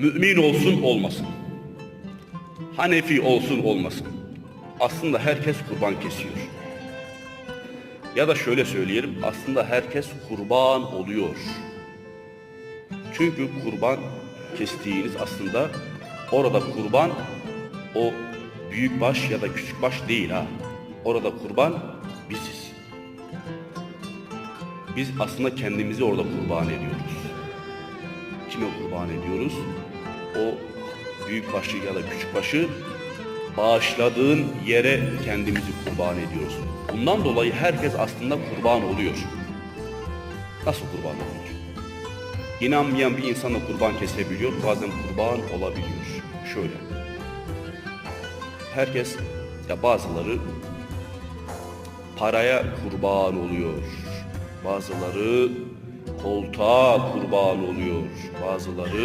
mümin olsun olmasın. Hanefi olsun olmasın. Aslında herkes kurban kesiyor. Ya da şöyle söyleyelim, aslında herkes kurban oluyor. Çünkü kurban kestiğiniz aslında orada kurban o büyük baş ya da küçük baş değil ha. Orada kurban biziz. Biz aslında kendimizi orada kurban ediyoruz. Kime kurban ediyoruz? O büyük başı ya da küçük başı bağışladığın yere kendimizi kurban ediyoruz. Bundan dolayı herkes aslında kurban oluyor. Nasıl kurban oluyor? İnanmayan bir insan kurban kesebiliyor, bazen kurban olabiliyor. Şöyle. Herkes, ya bazıları paraya kurban oluyor. Bazıları koltuğa kurban oluyor. Bazıları